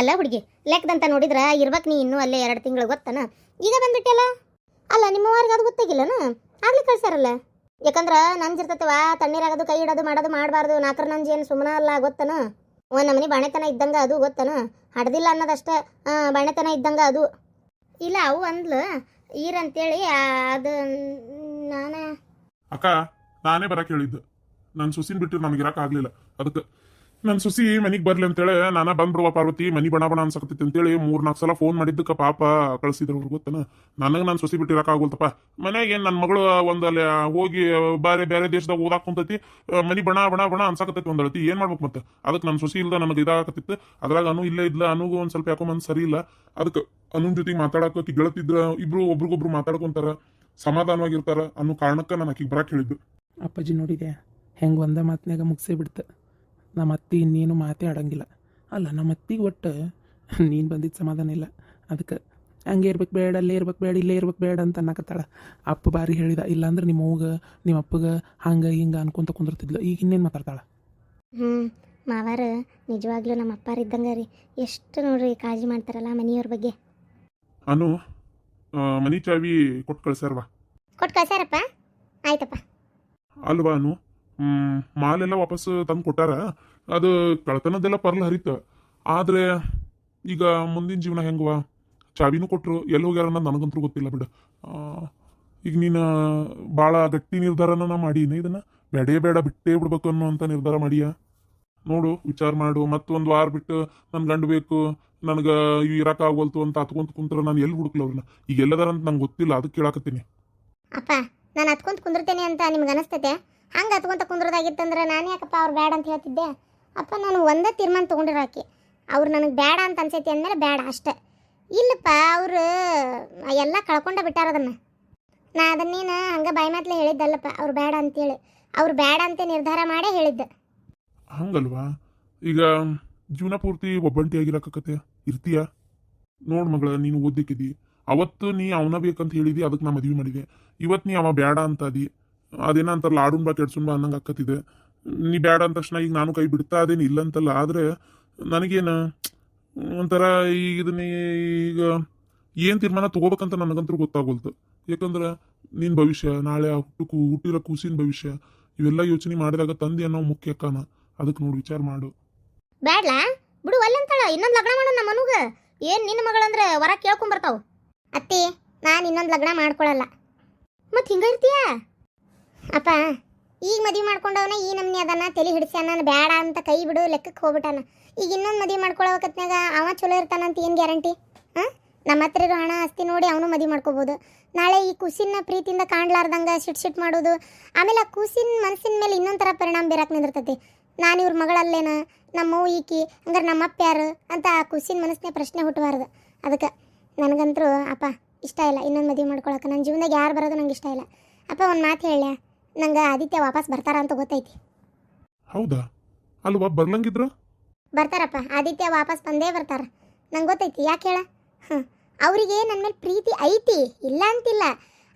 ಅಲ್ಲ ಹುಡುಗಿ, ಲೆಕ್ಕದಂತ ನೋಡಿದ್ರೆ ಇರ್ಬೇಕು ನೀ ಇನ್ನೂ ಅಲ್ಲೇ ಎರಡು ತಿಂಗಳು ಗೊತ್ತನ? ಈಗ ಬಂದ್ಬಿಟ್ಟಲ್ಲ ಅಲ್ಲ, ನಿಮ್ಮ ವಾರಿಗೆ ಅದು ಗೊತ್ತಾಗಿಲ್ಲನ? ಆಗ್ಲಿ ಕಳ್ಸ್ಯಾರಲ್ಲ? ಯಾಕಂದ್ರ ನಂಜಿರ್ತತವ ತಣ್ಣೀರಾಗದು ಕೈ ಇಡೋದು, ಮಾಡೋದು, ಮಾಡಬಾರ್ದು ನಾಲ್ಕರ ನಂಜಿ ಏನು ಸುಮ್ಮನ ಅಲ್ಲ ಗೊತ್ತನ? ಒಂದು ನಮನಿ ಬಾಣೆತನ ಇದ್ದಂಗ ಅದು ಗೊತ್ತನ? ಹಡ್ದಿಲ್ಲ ಅನ್ನೋದಷ್ಟೇ ಬಾಣೆತನ ಇದ್ದಂಗ ಅದು. ಇಲ್ಲ, ಅವು ಅಂದ್ಲು, ಈರಂತೇಳಿ ಅದು, ನಾನೇ? ಅಕ್ಕ, ನಾನೇ ಬರಕ್ ಹೇಳಿದ್ದು. ನನ್ನ ಸುಸಿನ್ ಬಿಟ್ಟು ಆಗ್ಲಿಲ್ಲ. ಅದಕ್ಕೆ ನನ್ನ ಸುಸಿ ಮನಿಗ್ ಬರ್ಲಿ ಅಂತೇಳಿ ನಾನ ಬಂದ್ಬಿಡುವ ಪಾರ್ವತಿ, ಮನಿ ಬಣ ಬಣ ಅನ್ಸಕತ್ತೈತಿ ಅಂತೇಳಿ ಮೂರ್ ನಾಲ್ಕು ಸಲ ಫೋನ್ ಮಾಡಿದ್ದಕ್ಕೆ ಪಾಪ ಕಳ್ಸಿದ್ರು ಅವ್ರು, ಗೊತ್ತನ? ನನಗೆ ನಾನು ಸುಸಿ ಬಿಟ್ಟು ಇರಕ್ ಆಗೋಲ್ತಪ್ಪ ಮನೆಗೆ ನನ್ನ ಮಗಳು ಒಂದಲ್ಲಿ ಹೋಗಿ ಬೇರೆ ಬೇರೆ ದೇಶದಾಗ ಓದಾಕ್ ಕುಂತೈತಿ ಮನಿ ಬಣ ಬಣ ಬಣ ಅನ್ಸಕತ್ತೈತಿ ಒಂದಳತಿ ಏನ್ ಮಾಡ್ಬೇಕು ಮತ್ತೆ? ಅದಕ್ಕೆ ನನ್ನ ಸುಸಿ ಇಲ್ದ ನನಗೆ ಇದಾಗತ್ತಿತ್ತು ಅದ್ರಾಗ ಅನು ಇಲ್ಲೇ ಇದ್ಲ, ಅನುಗೂ ಒಂದ್ ಸ್ವಲ್ಪ ಯಾಕೋ ಮನ್ಸ್ ಸರಿ ಇಲ್ಲ. ಅದಕ್ಕೆ ಅನುನ್ ಜೊತೆಗೆ ಮಾತಾಡಕ್ಕೆ ಗೆಳತಿದ್ರ, ಇಬ್ರು ಒಬ್ರಿಗೊಬ್ರು ಮಾತಾಡ್ಕೊಂತಾರ, ಸಮಾಧಾನವಾಗಿರ್ತಾರ ಅನ್ನೋ ಕಾರಣಕ್ಕೆ ನಾನು ಆಕಿಗೆ ಬರಕ್ಕೆ ಹೇಳಿದ್ದು. ಅಪ್ಪಾಜಿ ನೋಡಿದೆ ಹೆಂಗೆ ಒಂದೇ ಮಾತಿನಾಗ ಮುಗಿಸೇ ಬಿಡ್ತು. ನಮ್ಮ ಅತ್ತಿ ಇನ್ನೇನು ಮಾತೇ ಆಡಂಗಿಲ್ಲ. ಅಲ್ಲ ನಮ್ಮ ಅತ್ತಿಗೆ ಒಟ್ಟು ನೀನು ಬಂದಿದ್ದು ಸಮಾಧಾನ ಇಲ್ಲ. ಅದಕ್ಕೆ ಹಂಗೆ ಇರ್ಬೇಕು ಬೇಡ ಅಲ್ಲೇ ಇರ್ಬೇಕು ಬೇಡ ಇಲ್ಲೇ ಇರ್ಬೇಕು ಬೇಡ ಅಂತ ಅನ್ನಕತ್ತಾಳ. ಅಪ್ಪ ಬಾರಿ ಹೇಳಿದ ಇಲ್ಲಾಂದ್ರೆ ನಿಮ್ಮ ಅವ್ಗೆ ನಿಮ್ಮ ಅಪ್ಪಗೆ ಹಂಗೆ ಹಿಂಗೆ ಅನ್ಕೊಂತ ಕುಂದಿರ್ತಿದ್ಲು. ಈಗ ಇನ್ನೇನು ಮಾತಾಡ್ತಾಳ? ಹ್ಞೂ ಮಾವಾರ ನಿಜವಾಗ್ಲೂ ನಮ್ಮ ಅಪ್ಪಾರ ಇದ್ದಂಗೆ ರೀ. ಎಷ್ಟು ನೋಡ್ರಿ ಕಾಳಜಿ ಮಾಡ್ತಾರಲ್ಲ ಮನೆಯವ್ರ ಬಗ್ಗೆ. ಅನು ಮನಿ ಚಾವಿ ಕೊಟ್ಟು ಕಳ್ಸ್ಯಾರವಾ ಕೊಟ್ಟು ಕಳ್ಸಾರಪ್ಪ ಆಯ್ತಪ್ಪ. ಅಲ್ವಾ ಅನು? ಹ್ಮ್. ಎಲ್ಲ ವಾಪಸ್ ತಂದು ಕೊಟ್ಟಾರ. ಅದು ಕಳತನದೆಲ್ಲ ಪರ್ಲ್ ಹರಿತ. ಆದ್ರೆ ಈಗ ಮುಂದಿನ ಜೀವನ ಹೆಂಗವಾ? ಚಾವಿನೂ ಕೊಟ್ಟರು ಎಲ್ಲಿ ಹೋಗ್ಯಾರ ಅನ್ನೋದು ನನಗಂತೂ ಗೊತ್ತಿಲ್ಲ ಬಿಡು. ಈಗ ನೀನು ಭಾಳ ಗಟ್ಟಿ ನಿರ್ಧಾರನ ನಾ ಮಾಡೀನಿ. ಇದನ್ನ ಬೇಡೇ ಬೇಡ ಬಿಟ್ಟೇ ಬಿಡ್ಬೇಕು ಅನ್ನುವಂಥ ನಿರ್ಧಾರ ಮಾಡಿಯ? ನೋಡು ವಿಚಾರ ಮಾಡು. ಮತ್ತೊಂದು ವಾರ ಬಿಟ್ಟು ನನ್ನ ಗಂಡು ಬೇಕು ನನಗೆ ಇರಕ್ ಆಗೋಲ್ತು ಅಂತ ಹತ್ಕೊಂತ ಕುಂತ್ರ ನಾನು ಎಲ್ಲಿ ಹುಡುಕ್ಲ ಅವ್ರನ್ನ? ಈಗ ಎಲ್ಲದಾರ ಅಂತ ನಂಗೆ ಗೊತ್ತಿಲ್ಲ ಅದಕ್ಕೆ ಕೇಳಾಕತ್ತೀನಿ. ಅಪ್ಪ ನಾನು ಹತ್ಕೊಂತ ಕುಂದಿರ್ತೇನೆ ಅಂತ ನಿಮ್ಗೆ ಅನಿಸ್ತೈತೆ. ಹಂಗೆ ಹತ್ಕೊಂತ ಕುಂದ್ರದಾಗಿತ್ತಂದ್ರೆ ನಾನು ಯಾಕಪ್ಪ ಅವ್ರು ಬೇಡ ಅಂತ ಹೇಳ್ತಿದ್ದೆ? ಅಪ್ಪ, ನಾನು ಒಂದೇ ತೀರ್ಮಾನ ತೊಗೊಂಡಿರಾಕಿ ಅವ್ರು ನನಗೆ ಬೇಡ ಅಂತ ಅನ್ಸೈತಿ ಅಂದಮೇಲೆ ಬೇಡ ಅಷ್ಟೆ. ಇಲ್ಲಪ್ಪ, ಅವರು, ಎಲ್ಲ ಕಳ್ಕೊಂಡ ಬಿಟ್ಟಾರ ಅದನ್ನು. ನಾ ಅದನ್ನೇನು ಹಂಗೆ ಬಾಯಿ ಮಾತ್ಲೆ ಹೇಳಿದ್ದಲ್ಲಪ್ಪ, ಅವ್ರು ಬೇಡ ಅಂತೇಳಿ. ಅವ್ರು ಬೇಡ ಅಂತ ನಿರ್ಧಾರ ಮಾಡೇ ಹೇಳಿದ್ದೆ. ಹಂಗಲ್ವಾ? ಈಗ ಜೀವನ ಪೂರ್ತಿ ಒಬ್ಬಂಟಿ ಆಗಿರಕತ್ತೆ ಇರ್ತೀಯ? ನೋಡ್ ಮಗಳ, ನೀನು ಓದಕ್ಕಿದ್ದಿ ಅವತ್ತು ನೀ ಅವನ ಬೇಕಂತ ಹೇಳಿದಿ ಅದಕ್ಕೆ ನಾ ಮದುವೆ ಮಾಡಿದೆ. ಇವತ್ತು ನೀ ಅವ ಬೇಡ ಅಂತ ಅದಿ. ಅದೇನ ಅಂತಾರಲ್ಲ ಆಡುನ್ ಬಾ ಕೆಡ್ಸುನ್ ಬಾ ಅನ್ನಂಗೆ ಅಕ್ಕತ್ತಿದೆ ನೀ ಬ್ಯಾಡ ಅಂದ ತಕ್ಷಣ ಈಗ ನಾನು ಕೈ ಬಿಡ್ತಾ ಅದೇನು ಇಲ್ಲ ಅಂತಲ್ಲ. ಆದ್ರೆ ನನಗೇನು ಒಂಥರ ಈಗ ಇದನ್ನ ಈಗ ಏನು ತೀರ್ಮಾನ ತೊಗೋಬೇಕಂತ ನನಗಂತೂ ಗೊತ್ತಾಗೋಲ್ತು ಯಾಕಂದ್ರೆ ನಿನ್ನ ಭವಿಷ್ಯ, ನಾಳೆ ಆ ಹುಟ್ಟು ಕೂ- ಹುಟ್ಟಿರೋ ಕೂಸಿನ ಭವಿಷ್ಯ, ಇವೆಲ್ಲ ಯೋಚನೆ ಮಾಡಿದಾಗ ತಂದೆ ಅನ್ನೋ ಮುಖ್ಯ ಅಕ್ಕನ. ಅದಕ್ಕೆ ನೋಡಿ ವಿಚಾರ ಮಾಡು. ಬ್ಯಾಡ್ಲಾ? ಬಿಡು ಒಲ್ಲಂತಾಳ ಇನ್ನೊಂದು ಲಗ್ನ ಮಾಡು ನಮ್ಮ ಮನುಗ. ಏನು ನಿನ್ನ ಮಗಳಂದ್ರೆ ವರ ಕೇಳ್ಕೊಂಬರ್ತಾವ ಅತ್ತಿ, ನಾನು ಇನ್ನೊಂದು ಲಗ್ನ ಮಾಡ್ಕೊಳ್ಳಲ್ಲ ಮತ್ತೆ ಹಿಂಗ ಇರ್ತೀಯ? ಅಪ್ಪ, ಈಗ ಮದುವೆ ಮಾಡ್ಕೊಂಡವನ ಈ ನಮ್ನಿ ಅದನ್ನ ತಲೆ ಹಿಡಿಸ್ಯಾನ ಬೇಡ ಅಂತ ಕೈ ಬಿಡು ಲೆಕ್ಕಕ್ಕೆ ಹೋಗ್ಬಿಟ್ಟಾನ. ಈಗ ಇನ್ನೊಂದು ಮದುವೆ ಮಾಡ್ಕೊಳ್ಳೋಕತ್ನಾಗ ಅವ ಚಲೋ ಇರ್ತಾನಂತ ಏನು ಗ್ಯಾರಂಟಿ? ಹಾಂ? ನಮ್ಮ ಹತ್ರ ಇರೋ ಹಣ ಆಸ್ತಿ ನೋಡಿ ಅವನು ಮದುವೆ ಮಾಡ್ಕೋಬೋದು. ನಾಳೆ ಈ ಕುಸಿನ ಪ್ರೀತಿಯಿಂದ ಕಾಣ್ಲಾರ್ದಂಗೆ ಸಿಟ್ ಸಿಟ್ ಮಾಡೋದು, ಆಮೇಲೆ ಆ ಕೂಸಿನ ಮನಸ್ಸಿನ ಮೇಲೆ ಇನ್ನೊಂದು ಪರಿಣಾಮ ಬೇರಕ್ಕೆ ನಿಂದಿರ್ತೈತಿ. ನಾನು ಇವ್ರ ಮಗಳಲ್ಲೇನ? ನಮ್ಮವ್ವ ಈಕಿ, ಹಂಗಾರೆ ನಮ್ಮಪ್ಪ ಯಾರು? ಅಂತ ಆ ಕುಸಿನ ಮನಸ್ಸಿನ ಪ್ರಶ್ನೆ ಹುಟ್ಟಬಾರ್ದು ಅದಕ್ಕೆ ನನಗಂತರೂ, ಅಪ್ಪ, ಇಷ್ಟ ಇಲ್ಲ, ಇನ್ನೊಂದು ಮದುವೆ ಮಾಡ್ಕೊಳಕ್ಕೆ ನನ್ನ ಜೀವನದಾಗ ಯಾರು ಬರೋದು ನಂಗೆ ಇಷ್ಟ ಇಲ್ಲ. ಅಪ್ಪ, ಒಂದು ಮಾತು ಹೇಳ ನಂಗೆ ಆದಿತ್ಯ ವಾಪಸ್ ಬರ್ತಾರ ಅಂತ ಗೊತ್ತೈತಿ. ಹೌದಾ? ಅಲ್ವಾ? ಬರ್ಲಂಗಿದ್ರ? ಬರ್ತಾರಪ್ಪ ಆದಿತ್ಯ ವಾಪಸ್ ಬಂದೇ ಬರ್ತಾರ. ನಂಗೆ ಗೊತ್ತೈತಿ ಯಾಕೆ ಹೇಳ? ಹಾಂ ಅವರಿಗೆ ನನ್ನ ಮೇಲೆ ಪ್ರೀತಿ ಐತಿ ಇಲ್ಲ ಅಂತಿಲ್ಲ.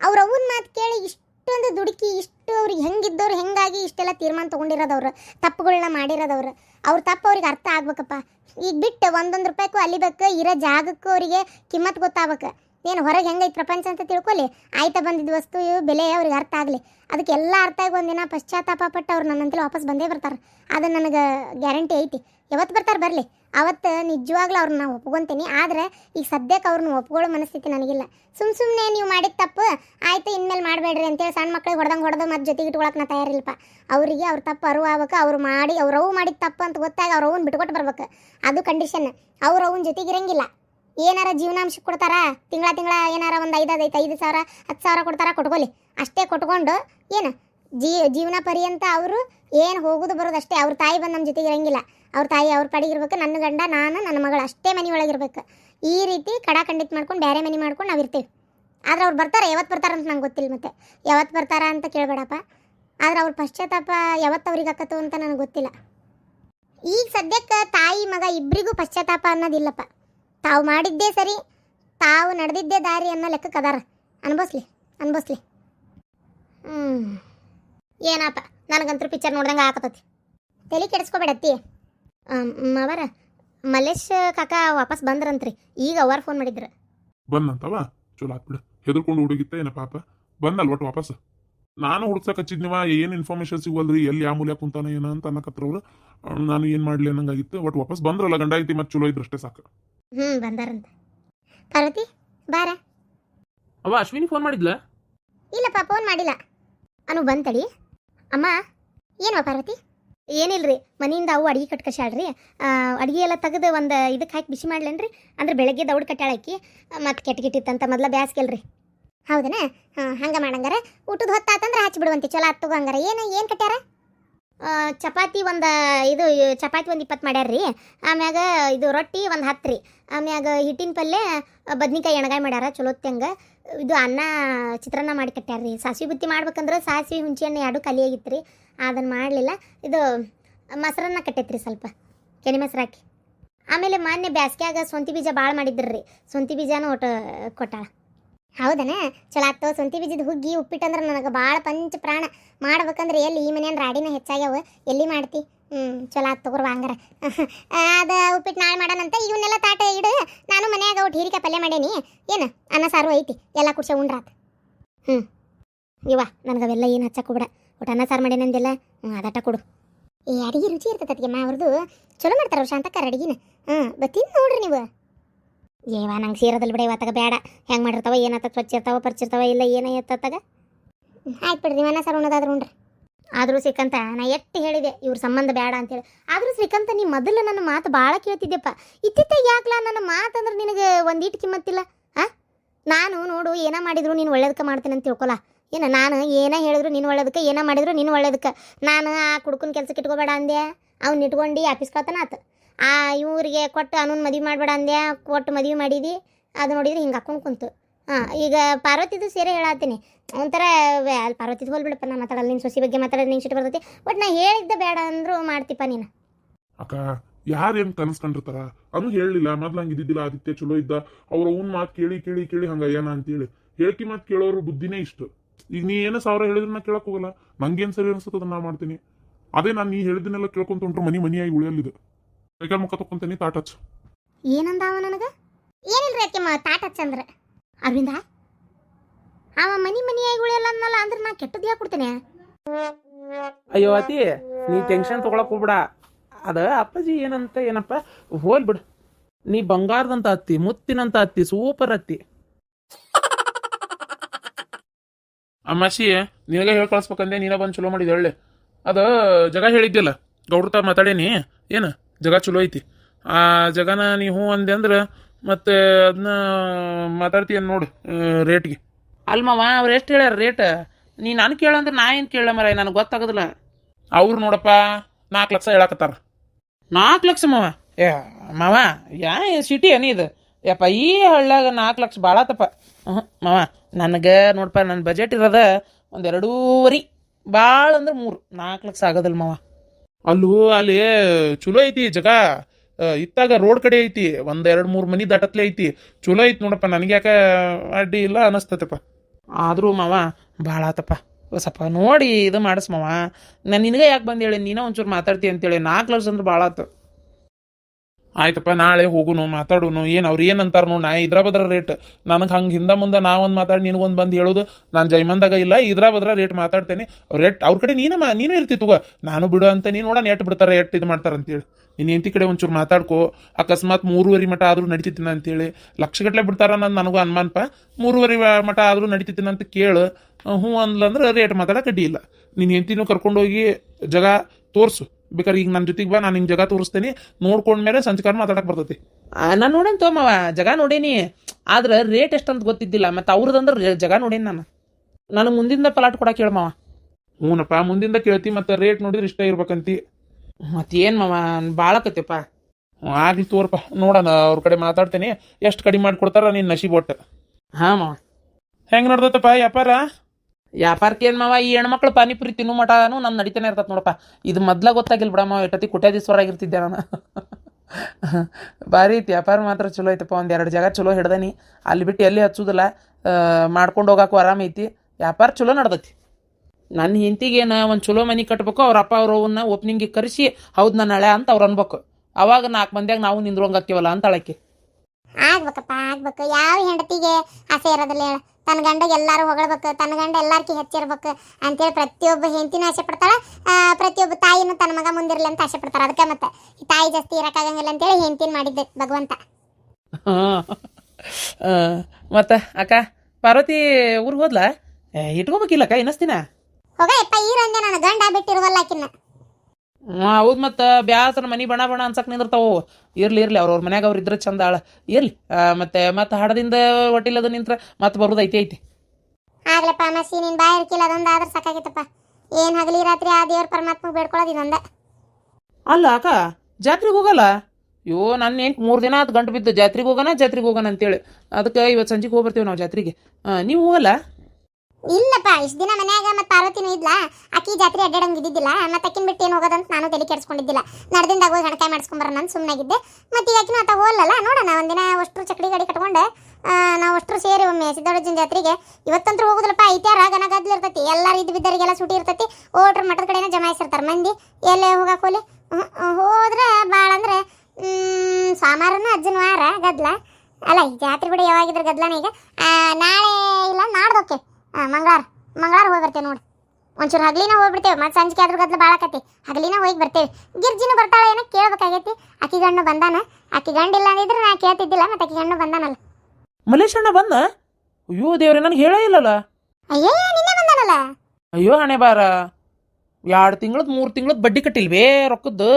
ಅವ್ರ ಅವನ ಮಾತು ಕೇಳಿ ಇಷ್ಟೊಂದು ದುಡುಕಿ ಇಷ್ಟು ಅವ್ರಿಗೆ ಹೆಂಗಿದ್ದವ್ರು ಹೆಂಗಾಗಿ ಇಷ್ಟೆಲ್ಲ ತೀರ್ಮಾನ ತೊಗೊಂಡಿರೋದವ್ರು ತಪ್ಪುಗಳನ್ನ ಮಾಡಿರೋದವ್ರು ಅವ್ರ ತಪ್ಪು ಅವ್ರಿಗೆ ಅರ್ಥ ಆಗ್ಬೇಕಪ್ಪ. ಈಗ ಬಿಟ್ಟು ಒಂದೊಂದು ರೂಪಾಯಿಗೂ ಅಲಿಬೇಕು ಇರೋ ಜಾಗಕ್ಕೂ ಅವರಿಗೆ ಕಿಮ್ಮತ್ ಗೊತ್ತಾಗ್ಬೇಕು. ಏನು ಹೊರಗೆ ಹೆಂಗೈತೆ ಪ್ರಪಂಚ ಅಂತ ತಿಳ್ಕೊಳ್ಳಿ ಆಯ್ತಾ ಬಂದಿದ್ದ ವಸ್ತು ಬೆಲೆ ಅವ್ರಿಗೆ ಅರ್ಥ ಆಗಲಿ. ಅದಕ್ಕೆಲ್ಲ ಅರ್ಥ ಆಗಿ ಒಂದಿನ ಪಶ್ಚಾತ್ತಾಪ ಪಟ್ಟು ಅವ್ರು ನನ್ನಂತಲೇ ವಾಪಸ್ ಬಂದೇ ಬರ್ತಾರೆ. ಅದು ನನಗೆ ಗ್ಯಾರಂಟಿ ಐತಿ. ಯಾವತ್ತು ಬರ್ತಾರೆ ಬರಲಿ. ಅವತ್ತು ನಿಜವಾಗ್ಲೂ ಅವ್ರನ್ನ ನಾನು ಒಪ್ಕೊತೀನಿ. ಆದರೆ ಈಗ ಸದ್ಯಕ್ಕೆ ಅವ್ರನ್ನ ಒಪ್ಕೊಳ್ಳೋ ಮನಸ್ಥಿತಿ ನನಗಿಲ್ಲ. ಸುಮ್ ಸುಮ್ಮನೆ ನೀವು ಮಾಡಿದ ತಪ್ಪು, ಆಯ್ತು ಇನ್ಮೇಲೆ ಮಾಡಬೇಡ್ರಿ ಅಂತೇಳಿ ಸಣ್ಣ ಮಕ್ಳಿಗೆ ಹೊಡೆದಂಗೆ ಹೊಡೆದು ಮತ್ತೆ ಜೊತೆಗೆ ಇಟ್ಕೊಳಕ್ಕೆ ನಾ ತಯಾರಿಲ್ಲಪ್ಪ. ಅವರಿಗೆ ಅವ್ರ ತಪ್ಪು ಅರಿವು ಆಗ್ಬೇಕು. ಅವ್ರು ಮಾಡಿ, ಅವ್ರು ಅವು ಮಾಡಿದ ತಪ್ಪು ಅಂತ ಗೊತ್ತಾಗಿ ಅವ್ರು ಅವ್ನ ಬಿಟ್ಕೊಟ್ಟು ಬರ್ಬೇಕು. ಅದು ಕಂಡೀಷನ್ ಅವ್ರು ಅವನ ಜೊತೆಗೆ ಇರಂಗಿಲ್ಲ. ಏನಾರ ಜೀವನಾಂಶ ಕೊಡ್ತಾರ? ತಿಂಗಳ ತಿಂಗಳ ಏನಾರ ಒಂದು ಐದು ಐದು ಐದು ಸಾವಿರ ಹತ್ತು ಸಾವಿರ ಕೊಡ್ತಾರ? ಕೊಟ್ಕೊಲಿ ಅಷ್ಟೇ ಕೊಟ್ಕೊಂಡು ಏನು? ಜೀ, ಜೀವನ ಪರ್ಯಂತ ಅವರು ಏನು ಹೋಗೋದು ಬರೋದು ಅಷ್ಟೇ. ಅವ್ರ ತಾಯಿ ಬಂದು ನಮ್ಮ ಜೊತೆಗೆ ಇರಂಗಿಲ್ಲ. ಅವ್ರ ತಾಯಿ ಅವ್ರ ಪಾಡಿಗೆ ಇರ್ಬೇಕು, ನನ್ನ ಗಂಡ, ನಾನು, ನನ್ನ ಮಗಳು ಅಷ್ಟೇ ಮನೆ ಒಳಗಿರ್ಬೇಕು ಈ ರೀತಿ ಕಡ ಖಂಡಿತ ಮಾಡ್ಕೊಂಡು ಬೇರೆ ಮನೆ ಮಾಡ್ಕೊಂಡು ನಾವು ಇರ್ತೀವಿ. ಆದ್ರೆ ಅವ್ರು ಬರ್ತಾರೆ ಯಾವತ್ತು ಬರ್ತಾರ ಅಂತ ನಂಗೆ ಗೊತ್ತಿಲ್ಲ ಮತ್ತೆ. ಯಾವತ್ತು ಬರ್ತಾರ ಅಂತ ಕೇಳಬೇಡಪ್ಪ. ಆದ್ರೆ ಅವ್ರ ಪಶ್ಚಾತ್ತಾಪ ಯಾವತ್ತು ಅವ್ರಿಗೆ ಹಾಕತ್ತು ಅಂತ ನನಗೆ ಗೊತ್ತಿಲ್ಲ. ಈಗ ಸದ್ಯಕ್ಕೆ ತಾಯಿ, ಮಗ ಇಬ್ಬರಿಗೂ ಪಶ್ಚಾತ್ತಾಪ ಅನ್ನೋದಿಲ್ಲಪ್ಪ. ತಾವು ಮಾಡಿದ್ದೇ ಸರಿ, ತಾವು ನಡೆದಿದ್ದೇ ದಾರಿ ಅನ್ನೋ ಲೆಕ್ಕಕ್ಕೆ ಅದಾರ. ಅನ್ಭವಿಸ್ಲಿ ಅನ್ಭವಿಸ್ಲಿ. ಹ್ಞೂ ಏನಪ್ಪ ನನಗಂತೂ ಪಿಕ್ಚರ್ ನೋಡ್ದಂಗೆ ಆಕತತಿ ತಲೆ ಕೆಡಿಸ್ಕೊಬೇಡತ್ತಿ ಅವರ, ಮಲ್ಲೇಶ್ ಕಾಕ ವಾಪಸ್ ಬಂದ್ರಂತ್ರಿ. ಈಗ ಅವರ ಫೋನ್ ಮಾಡಿದ್ರು. ಬಂದಂತವ? ಚಲೋ ಆತ್ ಬಿಡು. ಹೆದರ್ಕೊಂಡು ಹುಡುಗಿತ್ತ ಏನ ಪಾಪ? ವಾಪಸ್? ನಾನು ಹುಡ್ಸಕ್ ಹಚ್ಚಿದ್ನಿವ ಏನು ಇನ್ಫಾರ್ಮೇಶನ್ ಸಿಗವಲ್ರಿ ಎಲ್ಲಿ ಯಾವ ಮೂಲ್ಯ ಕುಂತಾನೆ ಏನ? ಅಂತ ಅನ್ನಕತ್ರವ್ರು ಅವ್ನು ನಾನು ಏನು ಮಾಡ್ಲಿ? ಅನ್ನಂಗಾಗಿತ್ತು. ಬಟ್ ವಾಪಸ್ ಬಂದ್ರಲ್ಲ ಗಂಡ ಐತಿ ಮತ್ತೆ ಚಲೋ ಇದ್ರಷ್ಟೇ ಸಾಕು. ಹ್ಞೂ ಬಂದಾರಂತ. ಪಾರ್ವತಿ ಬಾರ. ಅವ ಅಶ್ವಿನಿ ಫೋನ್ ಮಾಡಿದ್ಲ? ಇಲ್ಲಪ್ಪ ಫೋನ್ ಮಾಡಿಲ್ಲ. ಅನು ಬಂತಡಿ ಅಮ್ಮ ಏನವ ಪಾರ್ವತಿ? ಏನಿಲ್ರಿ ಮನೆಯಿಂದ ಅವು ಅಡಿಗೆ ಕಟ್ಕಶಾಳ್ರಿ ಅಡಿಗೆ ಎಲ್ಲ ತೆಗೆದು ಒಂದು ಇದಕ್ಕೆ ಹಾಕಿ ಬಿಸಿ ಮಾಡ್ಲೇನ್ರಿ. ಅಂದ್ರೆ ಬೆಳಗ್ಗೆ ದೌಡ್ ಕಟ್ಟಾಳಕ್ಕಿ ಮತ್ತೆ ಕೆಟ್ಟ ಗಿಟ್ಟಿತ್ತಂತ ಮೊದ್ಲ ಬ್ಯಾಸ್ಗೆಲ್ರಿ. ಹೌದನ? ಹಂಗೆ ಮಾಡಂಗಾರ. ಊಟದ ಹೊತ್ತಾತಂದ್ರೆ ಹಚ್ಚಿ ಬಿಡುವಂತೆ. ಚಲೋ ಹತ್ತು ಹಂಗಾರ. ಏನು ಏನು ಕಟ್ಯಾರ ಚಪಾತಿ ಒಂದು, ಇದು, ಚಪಾತಿ ಒಂದು ಇಪ್ಪತ್ತು ಮಾಡ್ಯಾರ ರೀ ಆಮ್ಯಾಗ ಇದು ರೊಟ್ಟಿ ಒಂದು ಹತ್ತು ರೀ. ಆಮ್ಯಾಗ ಹಿಟ್ಟಿನ ಪಲ್ಯ, ಬದ್ನಿಕಾಯಿ ಎಣ್ಗಾಯಿ ಮಾಡ್ಯಾರ. ಚಲೋತ್ತಂಗೆ ಇದು ಅನ್ನ ಚಿತ್ರಾನ್ನ ಮಾಡಿ ಕಟ್ಟ್ಯಾರ್ರಿ. ಸಾಸಿವೆ ಬುತ್ತಿ ಮಾಡ್ಬೇಕಂದ್ರೆ ಸಾಸಿವೆ ಹುಂಚಿ ಹಣ್ಣು ಎರಡು ಕಲಿಯಾಗಿತ್ತು ರೀ. ಅದನ್ನು ಮಾಡಲಿಲ್ಲ. ಇದು ಮೊಸರನ್ನ ಕಟ್ಟೈತ್ರಿ ಸ್ವಲ್ಪ. ಕೆನೆ ಮೊಸರು ಹಾಕಿ. ಆಮೇಲೆ ಮೊನ್ನೆ ಬ್ಯಾಸ್ಗ್ಯಾಗ ಸೊಂತಿ ಬೀಜ ಭಾಳ ಮಾಡಿದ್ರಿ ರೀ. ಸೊಂತಿ ಬೀಜನೂ ಒಟ್ಟು ಕೊಟ್ಟಾಳ. ಹೌದನ? ಚಲೋ ಆತು ಸೊಂತಿ ಬೀಜದ ಹುಗ್ಗಿ ಉಪ್ಪಿಟ್ಟು ಅಂದ್ರೆ ನನಗೆ ಭಾಳ ಪಂಚ ಪ್ರಾಣ. ಮಾಡ್ಬೇಕಂದ್ರೆ ಎಲ್ಲಿ ಈ ಮನೆಯನ್ ರಾಡಿನ ಹೆಚ್ಚಾಗ್ಯಾವ? ಎಲ್ಲಿ ಮಾಡ್ತಿ? ಹ್ಞೂ ಚಲೋ ಆತು ತಗೋರ್ವ ಹಂಗಾರ. ಅದು ಉಪ್ಪಿಟ್ಟು ನಾಳೆ ಮಾಡೋಣಂತ ಇವನ್ನೆಲ್ಲ ತಾಟ ಇಡು. ನಾನು ಮನ್ಯಾಗ ಒಟ್ಟು ಹೀರಿಕಾಯಿ ಪಲ್ಯ ಮಾಡೇನಿ ಏನು? ಅನ್ನ, ಸಾರು, ಐತಿ. ಎಲ್ಲ ಕುಡ್ಸ ಉಂಡ್ರಾತ್. ಹ್ಞೂ ಇವ ನನಗೆ ಅವೆಲ್ಲ ಏನು ಹಚ್ಚಕ್ಕೆ ಹೋಗ್ಬೇಡ. ಒಟ್ಟು ಅನ್ನ, ಸಾರು ಮಾಡೇನಂದೆಲ್ಲ ಹ್ಞೂ ಅದಾಟ ಕೊಡು. ಈ ಅಡಿಗೆ ರುಚಿ ಇರ್ತೈತೆ ಅಮ್ಮ ಅವ್ರದ್ದು ಚಲೋ ಮಾಡ್ತಾರೆ ಅವ್ರು ಶಾಂತಕ್ಕಾರ ಅಡಿಗೆನ. ಹಾಂ ಬತ್ತೀನಿ ನೋಡ್ರಿ ನೀವು. ಏವ ನಂಗೆ ಸೀರದಲ್ಲಿ ಬಿಡ ಇವತ್ತಾಗ ಬೇಡ ಹೆಂಗೆ ಮಾಡಿರ್ತಾವ ಏನತ್ತ ಸ್ವಚ್ಛ ಇರ್ತಾವ ಪರಿಚಿರ್ತಾವ ಇಲ್ಲ ಏನೇ ಎತ್ತಾಗ ಆಯ್ತು ಬಿಡ್ರಿ ಮನ ಸರ್ ಉಣ್ಣದಾದ್ರು ಉಂಡ್ರಿ ಉಣ್ರಿ. ಆದರೂ ಶ್ರೀಕಂತ ನಾ ಎಟ್ಟು ಹೇಳಿದೆ ಇವ್ರ ಸಂಬಂಧ ಬೇಡ ಅಂತೇಳಿ. ಆದರೂ ಶ್ರೀಕಂತ ನೀ ಮೊದಲು ನನ್ನ ಮಾತು ಭಾಳ ಕೇಳ್ತಿದ್ದೆಪ್ಪ ಇತ್ತಿತ್ತಾಗ ಯಾಕ್ಲಾ ನನ್ನ ಮಾತಂದ್ರೆ ನಿನಗೆ ಒಂದಿಟ್ಟು ಕಿಮ್ಮತ್ತಿಲ್ಲ? ಹಾಂ? ನಾನು ನೋಡು ಏನ ಮಾಡಿದ್ರು ನೀನು ಒಳ್ಳೇದಕ್ಕೆ ಮಾಡ್ತೀನಿ ಅಂತ ತಿಳ್ಕೊಲ್ಲ ಏನು ನಾನು ಏನ ಹೇಳಿದ್ರು ನೀನು ಒಳ್ಳೇದಕ್ಕೆ ಏನ ಮಾಡಿದ್ರು ನೀನು ಒಳ್ಳೇದಕ್ಕೆ ನಾನು ಆ ಕುಡ್ಕೊಂಡು ಕೆಲಸಕ್ಕೆ ಇಟ್ಕೋಬೇಡ ಅಂದೆ ಅವ್ನು ಇಟ್ಕೊಂಡು ಆಫೀಸ್ ಕಳ್ತಾನ ಆತು. ಆ, ಇವ್ರಿಗೆ ಕೊಟ್ಟು ಅನೂನ್ ಮದುವೆ ಮಾಡಬೇಡ ಅಂದೆ ಕೊಟ್ಟು ಮದುವೆ ಮಾಡಿದಿ? ಅದು ನೋಡಿದ್ರೆ ಹಿಂಗೆ ಹಾಕೊಂಡು ಕುಂತು. ಹಾಂ, ಈಗ ಪಾರ್ವತಿದು ಸೀರೆ ಹೇಳತ್ತೀನಿ ಒಂಥರ ಅಲ್ಲಿ ಪಾರ್ವತಿದು ಹೋಲ್ಬಿಡಪ್ಪ ನಾ ಮಾತಾಡಲ್ಲ ನಿನ್ನ ಸೊಸಿ ಬಗ್ಗೆ ಮಾತಾಡೋದು ನಿಂಗೆ ಸಿಟ್ಟು ಬರ್ತೈತಿ. ಬಟ್ ನಾ ಹೇಳಿದ್ದೆ ಬೇಡ ಅಂದ್ರು ಮಾಡ್ತಿಪ್ಪ ನೀನು. ಅಕ್ಕ, ಯಾರೇನು ಕನಸ್ಕೊಂಡಿರ್ತಾರ? ಅದು ಹೇಳಲಿಲ್ಲ, ಮೊದ್ಲು ಹಂಗೆ ಇದ್ದಿದ್ದಿಲ್ಲ, ಆದಿತ್ಯ ಚಲೋ ಇದ್ದ. ಅವ್ರ ಅವ್ನ ಮಾತು ಕೇಳಿ ಕೇಳಿ ಕೇಳಿ ಹಂಗೆ ಏನ ಅಂತೇಳಿ. ಹೇಳ್ಕಿ ಮಾತು ಕೇಳೋರು ಬುದ್ಧಿನೇ ಇಷ್ಟು. ಈಗ ನೀ ಏನೋ ಸಾವಿರ ಹೇಳಿದ್ರೆ ನಾ ಕೇಳಕ್ ಹೋಗಲ್ಲ. ನಂಗೇನ್ ಸರಿ ಅನ್ಸುತ್ತದ ನಾ ಮಾಡ್ತೀನಿ? ಅದೇ ನಾನು ನೀ ಹೇಳಿದ್ದನ್ನೆಲ್ಲ ಕೇಳ್ಕೊಂತ ಹೊಂಟ್ರು ಮನಿ ಮನಿಯಾಗಿ ಉಳಿಯಲ್ಲಿದೆ. ಕೈಕಾಲ್ ಮುಖ ತಕೊಂತೀನಿ ತಾಟ್ ಹಚ್ಚು. ಏನಂದ ಅವ ನನಗೆ? ಏನಿಲ್ರಿ ತಾಟ್ ಹಚ್ಚ ಹಚ್ಚಂದ್ರೆ ಅರವಿಂದ? ಅವ ಮನಿ ಮನಿ ಉಳಿಯಲ್ಲ ಅನ್ನಲ್ಲ ಅಂದ್ರೆ ನಾ ಕೆಟ್ಟದ್ದು ಯಾಕೆ ಕೊಡ್ತೇನೆ ಅಯ್ಯೋ ಅತಿ ನೀ ಟೆನ್ಷನ್ ತಗೊಳಕ್ ಹೋಗ್ಬಿಡ. ಅದ ಅಪ್ಪಾಜಿ ಏನಂತ ಏನಪ್ಪ? ಹೋಲ್ ಬಿಡು. ನೀ ಬಂಗಾರದಂತ ಅತ್ತಿ ಮುತ್ತಿನಂತ ಅತ್ತಿ ಸೂಪರ್ ಅತ್ತಿ. ಅಮ್ಮಾಶಿ ನಿನಗೆ ಹೇಳಿ ಕಳ್ಸ್ಬೇಕಂದೆ ನೀನ ಬಂದು ಚಲೋ ಮಾಡಿದ ಒಳ್ಳೆ ಅದ ಜಗ ಹೇಳಿದ್ಯಲ್ಲ ಗೌಡ್ರ ಮಾತಾಡೇನಿ ಏನು? ಜಗ ಚಲೋ ಐತಿ. ಆ ಜಗನ ನೀ ಹ್ಞೂ ಅಂದೆ ಅಂದ್ರೆ ಮತ್ತೆ ಅದನ್ನ ಮಾತಾಡ್ತೀಯ ನೋಡು ರೇಟ್ಗೆ ಅಲ್ಮವ ಅವ್ರು ಎಷ್ಟು ಹೇಳ್ಯಾರ ರೇಟ್ ನೀ ನಾನು ಕೇಳಂದ್ರೆ ನಾ ಏನು ಕೇಳ ಮರ ನನಗೆ ಗೊತ್ತಾಗೋದಿಲ್ಲ. ಅವ್ರು ನೋಡಪ್ಪ ನಾಲ್ಕು ಲಕ್ಷ ಹೇಳಕತ್ತಾರ. ನಾಲ್ಕು ಲಕ್ಷ ಮಾವ? ಏ ಮಾವ ಯಾ ಸಿಟಿ ಏನಿ ಇದು? ಯಪ್ಪ ಈ ಹಳ್ಳಾಗ ನಾಲ್ಕು ಲಕ್ಷ ಭಾಳ ತಪ್ಪ ಹ್ಞೂ ಮಾವ ನನಗೆ ನೋಡಪ್ಪ ನನ್ನ ಬಜೆಟ್ ಇರೋದ ಒಂದು ಎರಡೂವರೆ ಭಾಳ ಅಂದ್ರೆ ಮೂರು ನಾಲ್ಕು ಲಕ್ಷ ಆಗೋದಿಲ್ಲ ಮಾವ. ಅಲ್ಲೂ ಅಲ್ಲಿ ಚಲೋ ಐತಿ ಜಗ. ಇತ್ತಾಗ ರೋಡ್ ಕಡೆ ಐತಿ. ಒಂದು ಎರಡು ಮೂರು ಮನಿ ದಾಟತ್ಲೆ ಐತಿ. ಚಲೋ ಐತಿ ನೋಡಪ್ಪ, ನನಗೆ ಯಾಕ ಅಡ್ಡಿ ಇಲ್ಲ ಅನಸ್ತತಪ್ಪ. ಆದರೂ ಮಾವ ಭಾಳ ಆತಪ್ಪ. ಸಪ್ಪ ನೋಡಿ ಇದು ಮಾಡಿಸ್ ಮಾವ. ನಾನು ನಿನಗೆ ಯಾಕೆ ಬಂದು ಹೇಳಿ, ನೀನ ಒಂಚೂರು ಮಾತಾಡ್ತಿ ಅಂತೇಳಿ ನಾಲ್ಕು ಲಕ್ಷ ಅಂದ್ರೆ ಭಾಳ ಆತು. ಆಯ್ತಪ್ಪ, ನಾಳೆ ಹೋಗುನು, ಮಾತಾಡುನು, ಏನು ಅವ್ರು ಏನಂತಾರ ನೋಡು, ನಾ ಇದ್ರ ರೇಟ್ ನನಗೆ ಹಂಗೆ ಹಿಂದೆ ಮುಂದೆ ನಾ ಒಂದು ಮಾತಾಡಿ, ನಿನಗೊಂದು ಬಂದು ಹೇಳೋದು, ನಾನು ಜೈಮಂದಾಗ ಇಲ್ಲ ಇದ್ರ ಬದ್ರ ರೇಟ್ ಮಾತಾಡ್ತೇನೆ. ರೇಟ್ ಅವ್ರ ಕಡೆ ನೀನು ಮಾ, ನೀನು ಇರ್ತಿ ತಗೋ. ನಾನು ಬಿಡು ಅಂತ ನೀನು ನೋಡೋಣ ಎಟ್ ಬಿಡ್ತಾರೆ ಎಟ್ ಇದು ಮಾಡ್ತಾರೆ ಅಂತೇಳಿ. ನಿನ್ನ ಹೆಂಡತಿ ಕಡೆ ಒಂಚೂರು ಮಾತಾಡ್ಕೋ. ಅಕಸ್ಮಾತ್ ಮೂರುವರೆ ಮಟ ಆದರೂ ನಡಿತಿತ್ತಿನ ಅಂತೇಳಿ. ಲಕ್ಷಗಟ್ಟಲೆ ಬಿಡ್ತಾರ ನನ್ನ ನನಗೂ ಅನುಮಾನಪ್ಪ. ಮೂರುವರೆ ಮಠ ಆದರೂ ನಡಿತಿತ್ತಿನ ಅಂತ ಕೇಳು. ಹ್ಞೂ ಅಂದ್ಲಂದ್ರೆ ರೇಟ್ ಮಾತಾಡಕ್ಕೆ ಅಡ್ಡಿ ಇಲ್ಲ. ನಿನ್ನ ಹೆಂಡತಿನೂ ಕರ್ಕೊಂಡೋಗಿ ಜಗ ತೋರಿಸು. ಬೇಕಾದ್ರೆ ಈಗ ನನ್ನ ಜೊತೆಗೆ ಬಾ ನಾನು ನಿಂಗೆ ಜಗ ತೋರಿಸ್ತೇನೆ. ನೋಡ್ಕೊಂಡ ಮೇಲೆ ಸಂಚಕಾರ ಮಾತಾಡಕ್ಕೆ ಬರ್ತೈತಿ. ನಾನು ನೋಡೇನ್ ತೋಮವ ಜಗ ನೋಡೇನಿ. ಆದ್ರೆ ರೇಟ್ ಎಷ್ಟು ಅಂತ ಗೊತ್ತಿದ್ದಿಲ್ಲ ಮತ್ತು ಅವ್ರದಂದ್ರೆ ಜಗ ನೋಡೇನಿ ನಾನು. ನನಗೆ ಮುಂದಿಂದ ಪಲಾಟ್ ಕೊಡಕ್ಕೆ ಹೇಳಮವ ಮಾವ. ಹ್ಞೂನಪ್ಪ ಮುಂದಿಂದ ಕೇಳ್ತಿ ಮತ್ತು ರೇಟ್ ನೋಡಿದ್ರೆ ಇಷ್ಟ ಇರ್ಬೇಕಂತಿ. ಮತ್ತೇನು ಮಾವ ಭಾಳಕತ್ತಪ್ಪ ಆಗ್ಲಿ ತೋರಪ್ಪ ನೋಡೋಣ ಅವ್ರ ಕಡೆ ಮಾತಾಡ್ತೇನೆ. ಎಷ್ಟು ಕಡಿಮೆ ಮಾಡಿಕೊಡ್ತಾರ ನೀನು ನಶೀಬ್ ಒಟ್ಟು. ಹಾಂ ಮಾವ. ಹೆಂಗೆ ನಡ್ದತ್ತಪ್ಪ ವ್ಯಾಪಾರ? ವ್ಯಾಪಾರಕ್ಕೆ ಏನು ಮಾವ? ಈ ಹೆಣ್ಮಕ್ಳು ಪಾನಿಪುರಿ ತಿನ್ನು ಮಟನು ನಾನು ನಡೀತಾನೆ ಇರ್ತದೆ ನೋಡಪ್ಪ. ಇದು ಮೊದ್ಲ ಗೊತ್ತಾಗಿಲ್ಲ ಬಿಡಮ್ಮ ಕುಟ್ಯಾದೀಶ್ವರ ಆಗಿರ್ತಿದ್ದೆ ನಾನು. ಭಾರಿ ಐತಿ ವ್ಯಾಪಾರ ಮಾತ್ರ ಚಲೋ ಐತಪ್ಪ, ಒಂದು ಎರಡು ಜಾಗ ಚಲೋ ಹಿಡ್ದನಿ. ಅಲ್ಲಿ ಬಿಟ್ಟು ಎಲ್ಲಿ ಹಚ್ಚುದಿಲ್ಲ ಮಾಡ್ಕೊಂಡು ಹೋಗಾಕು ಆರಾಮ ಐತಿ. ವ್ಯಾಪಾರ ಚಲೋ ನಡ್ದೈತಿ. ನನ್ನ ಹಿಂತಿಗೇನು ಒಂದು ಚಲೋ ಮನೆ ಕಟ್ಬೇಕು, ಅವ್ರ ಅಪ್ಪ ಅವ್ರ ಅವನ್ನ ಓಪನಿಂಗಿಗೆ ಕರೆಸಿ, ಹೌದು ನಾನು ಹಳೆ ಅಂತ ಅವ್ರು ಅನ್ಬೇಕು. ಅವಾಗ ನಾಲ್ಕು ಮಂದಿಯಾಗ ನಾವು ನಿಂದ್ರಂಗೆ ಆಕ್ಕಿವಲ್ಲ ಅಂತ ಅಳಕ್ಕೆ. ಆಗ್ಬೇಕಪ್ಪ ಆಗ್ಬೇಕು. ಯಾವ ಹೆಂಡತಿಗೆ ಆಸೆ ಇರೋದಿಲ್ಲ ಹೇಳ. ತನ್ನ ಗಂಡ ಎಲ್ಲರೂ ಹೊಗಳಬೇಕು ತನ್ನ ಗಂಡ ಎಲ್ಲಾರ್ಕಿ ಹೆಚ್ಚಿರ್ಬೇಕು ಅಂತೇಳಿ ಪ್ರತಿಯೊಬ್ಬ ಹೆಂಡತಿನೂ ಆಸೆ ಪಡ್ತಾಳೆ. ಪ್ರತಿಯೊಬ್ಬ ತಾಯಿನೂ ತನ್ನ ಮಗ ಮುಂದಿರಲಿ ಅಂತ ಆಸೆ ಪಡ್ತಾರೆ ಅದಕ್ಕೆ ಮತ್ತೆ ಈ ತಾಯಿ ಜಾಸ್ತಿ ಇರೋಕ್ಕಾಗಂಗಿಲ್ಲ ಅಂತೇಳಿ ಹೆಂಡತಿನ ಮಾಡಿದ್ದೆ ಭಗವಂತ. ಮತ್ತೆ ಅಕ್ಕ ಪಾರ್ವತಿ ಊರಿಗೆ ಹೋದ್ಲಾ? ಇಟ್ಕೋಬೇಕಿಲ್ಲಕ್ಕ ಇನ್ನಸ್ತಿನ ಹೋಗ ಯಪ್ಪ ಈ ರಂಜೆ ನನ್ನ ಗಂಡ ಬಿಟ್ಟಿರುವಲ್ಲ ಆಕಿನ್ನ ಹೌದು ಮತ್ತು. ಬ್ಯಾಸನ ಮನೆ ಬಣ ಬಣ ಅನ್ಸಕ್ ನಿಂದಿರ್ತಾವು ಇರ್ಲಿ ಇರ್ಲಿ ಅವ್ರವ್ರ ಮನ್ಯಾಗ ಅವ್ರು ಇದ್ರೆ ಚಂದ ಆಳ. ಇರ್ಲಿ ಮತ್ತೆ ಮತ್ತೆ ಹಡದಿಂದ ಹೊಟ್ಟಿಲದ ನಿಂತ್ರ ಮತ್ತೆ ಬರೋದು ಐತಿ ಐತಿ. ಆಗ್ಲಪ್ಪ ಮಸಿ ನಿನ್ ಬಾಯಿ ಇರ್ಕಿಲ್ಲ ಅದೊಂದು ಆದ್ರೆ ಸಾಕಾಗಿತ್ತಪ್ಪ ಏನ್ ಹಗಲಿ ರಾತ್ರಿ ಆ ದೇವ್ರ ಪರಮಾತ್ಮ ಬೇಡ್ಕೊಳ್ಳೋದು ಇದೊಂದ ಅಲ್ಲ ಅಕ್ಕ ಜಾತ್ರೆಗೆ ಹೋಗಲ್ಲ? ಅಯ್ಯೋ ನನ್ನ ಎಂಟು ಮೂರು ದಿನ ಅದು ಗಂಟು ಬಿದ್ದು ಜಾತ್ರೆಗೆ ಹೋಗೋಣ ಜಾತ್ರೆಗೆ ಹೋಗೋಣ ಅಂತೇಳಿ. ಅದಕ್ಕೆ ಇವತ್ತು ಸಂಜೆಗೆ ಹೋಗಿ ಬರ್ತೀವಿ ನಾವು ಜಾತ್ರೆಗೆ. ನೀವು ಹೋಗಲ್ಲ? ಇಲ್ಲಪ್ಪ, ಇಷ್ಟು ದಿನ ಮನ್ಯಾಗ ಮತ್ತೆ ಪಾರ್ವತಿನೂ ಇದ್ಲ ಅಕ್ಕಿ ಜಾತ್ರೆ ಅಡ್ಡಾಡಂಗ್ ಇದ್ದಿದ್ದಿಲ್ಲ, ಮತ್ತೆ ಅಕ್ಕಿನ ಬಿಟ್ಟು ಏನು ಹೋಗೋದಂತ ನಾನು ತಲೆ ಕೆಡ್ಸ್ಕೊಂಡಿದ್ದಿಲ್ಲ. ನಡ್ದಿಂದಾಗ ಹೋಗಿ ಹಣಕಾಯಿ ಮಾಡಿಸ್ಕೊಂಬರೋಣ ನಾನು ಸುಮ್ಮನಾಗಿದ್ದೆ ಮತ್ತೆ ಈಗ ಅಕ್ಕಿನೂ ಆತ ಹೋಗಲ್ಲ ನೋಡೋಣ, ಒಂದಿನ ಅಷ್ಟು ಚಕಡಿ ಗಾಡಿ ಕಟ್ಕೊಂಡು ನಾವು ಅಷ್ಟ್ರು ಸೇರಿ ಒಮ್ಮೆ ಸಿದ್ದೋಡಜ್ಜನ ಜಾತ್ರೆಗೆ. ಇವತ್ತಂತೂ ಹೋಗುದಿಲ್ಲಪ್ಪ ಐತ್ಯಾರ ಗನಗದ್ಲು ಇರ್ತೈತಿ, ಎಲ್ಲರೂ ಇದ್ದು ಬಿದ್ದರಿಗೆಲ್ಲ ಸೂಟಿ ಇರ್ತೈತಿ ಓಟ್ರ ಮಠದ ಕಡೆನ ಜಮಾಯಿಸಿರ್ತಾರೆ ಮಂದಿ. ಎಲ್ಲೇ ಹೋಗಾಕೋಲಿ ಹೋದ್ರೆ ಭಾಳ ಅಂದ್ರೆ ಸಾಮಾರನು ಅಜ್ಜನ ವಾರ ಗದ್ಲ. ಅಲ್ಲ, ಈ ಜಾತ್ರೆ ಬಿಡಿ ಯಾವಾಗಿದ್ರೆ ಗದ್ಲನ ಈಗ. ನಾಳೆ ಇಲ್ಲ ನಾಡ್ದೋಕೆ ಮಂಗಳವಾರ ಮಂಗಳಾರ ಹೋಗಿ ಬರ್ತೇವೆ ನೋಡಿ. ಒಂಚೂರು ಹಗಲಿನ ಹೋಗ್ಬಿಡ್ತೇವೆ ಮತ್ತೆ ಸಂಜೆ ಆದ್ರೂ ಭಾಳ ಆಕತಿ. ಹಗಲಿನ ಹೋಗಿ ಬರ್ತೇವೆ. ಗಿರ್ಜಿನೂ ಬರ್ತಾಳೆ ಏನೋ ಕೇಳ್ಬೇಕಾಗೈತಿ. ಅಕ್ಕಿ ಗಂಡು ಬಂದಾನ. ಆಕಿ ಗಂಡಿಲ್ಲ ಅಂದಿದ್ರೆ ನಾ ಕೇಳ್ತಿದ್ದಿಲ್ಲ ಮತ್ತೆ ಅಕ್ಕಿ ಗಂಡು ಬಂದಾನಲ್ಲ. ಮಲೇಶಣ್ಣ ಬಂದ? ಅಯ್ಯೋ ದೇವ್ರೆ ನನಗೆ ಹೇಳೇ ಇಲ್ಲಲ್ಲ. ಅಯ್ಯೋ ನಿನ್ನೆ ಬಂದಾನಲ್ಲ. ಅಯ್ಯೋ ಹಣೆ ಬಾರ. ಎರಡು ತಿಂಗಳದ್ ಮೂರು ತಿಂಗಳದ್ ಬಡ್ಡಿ ಕಟ್ಟಿಲ್ವೇ ರೊಕ್ಕದ್ದು?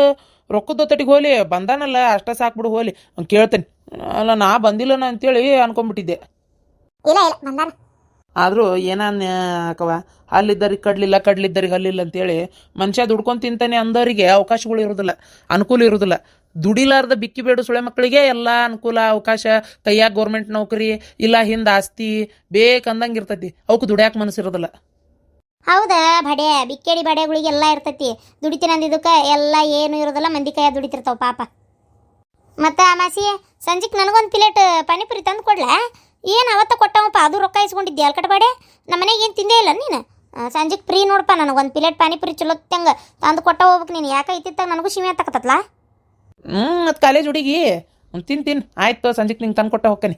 ರೊಕ್ಕದ ತಟಿಗೆ ಹೋಲಿ ಬಂದಾನಲ್ಲ ಅಷ್ಟ ಸಾಕ್ಬಿಡು ಹೋಲಿ ಅವ್ನ್ ಕೇಳ್ತೇನೆ. ಅಲ್ಲ ನಾ ಬಂದಿಲ್ಲನ ಅಂತೇಳಿ ಅನ್ಕೊಂಡ್ಬಿಟ್ಟಿದ್ದೆ. ಇಲ್ಲ ಇಲ್ಲ ಬಂದಾನ. ಆದರೂ ಏನಾನ ಅಕ್ಕವ ಅಲ್ಲಿದ್ದರಿಗೆ ಕಡ್ಲಿಲ್ಲ ಕಡ್ಲಿದ್ದರಿಗೆ ಅಲ್ಲಿಲ್ಲ ಅಂತೇಳಿ ಮನುಷ್ಯ ದುಡ್ಕೊಂಡು ತಿಂತಾನೆ ಅಂದವರಿಗೆ ಅವಕಾಶಗಳು ಇರೋದಿಲ್ಲ, ಅನುಕೂಲ ಇರೋದಿಲ್ಲ. ದುಡಿಲಾರ್ದ ಬಿಕ್ಕಿ ಬೇಡು ಸುಳೆ ಮಕ್ಕಳಿಗೆ ಎಲ್ಲ ಅನುಕೂಲ, ಅವಕಾಶ, ಕೈಯಾಗ ಗೌರ್ಮೆಂಟ್ ನೌಕರಿ, ಇಲ್ಲ ಹಿಂದೆ ಆಸ್ತಿ, ಬೇಕಂದಂಗೆ ಇರ್ತೈತಿ. ಅವಕ್ಕೆ ಮನಸ್ಸು ಮನಸ್ಸಿರೋದಿಲ್ಲ ಹೌದಾ? ಬಡೆ, ಬಿಕ್ಕೇಡಿ ಬಡೆಗಳಿಗೆ ಎಲ್ಲ ಇರ್ತೈತಿ ದುಡಿತೀನಂದಿದ್ದಕ್ಕೆ ಎಲ್ಲ ಏನು ಇರೋದಿಲ್ಲ, ಮಂದಿ ಕೈಯ ದುಡಿತಿರ್ತಾವ ಪಾಪ. ಮತ್ತು ಅಮಾಸಿ ಸಂಜೆಗೆ ನನಗೊಂದು ಪ್ಲೇಟ್ ಪಾನಿಪುರಿ ತಂದು ಕೊಡ್ಲಾ? ಏನು ಅವತ್ತ ಕೊಟ್ಟವಪ್ಪ ಅದು ರೊಕ್ಕ ಇಸ್ಕೊಂಡಿದ್ದೆ ಅಲ್ಕಟ್ಬೇಡೆ ನಮ್ಮ ಮನೆಗೆ ಏನು ತಿಂದೇ ಇಲ್ಲ ನೀನು? ಸಂಜೆಗೆ ಫ್ರೀ ನೋಡಪ್ಪ ನನಗೆ, ಒಂದು ಪ್ಲೇಟ್ ಪಾನಿಪುರಿ ಚಲೋ ತಂಗ ತಂದು ಕೊಟ್ಟ ಹೋಗ್ಬೇಕು ನೀನು, ಯಾಕೆ ಇತ್ತಿತ್ತಾಗ ನನಗೂ ಶಿಮೆ ತಕತ್ತಲ್ಲ ಹ್ಞೂ ಮತ್ತು ಕಾಲೇಜ್ ಹುಡುಗಿ. ತಿನ್ ತಿನ್. ಆಯ್ತು ಸಂಜೆಗೆ ನಿಂಗೆ ತಂದು ಕೊಟ್ಟ ಹೋಗ್ತಾನೆ.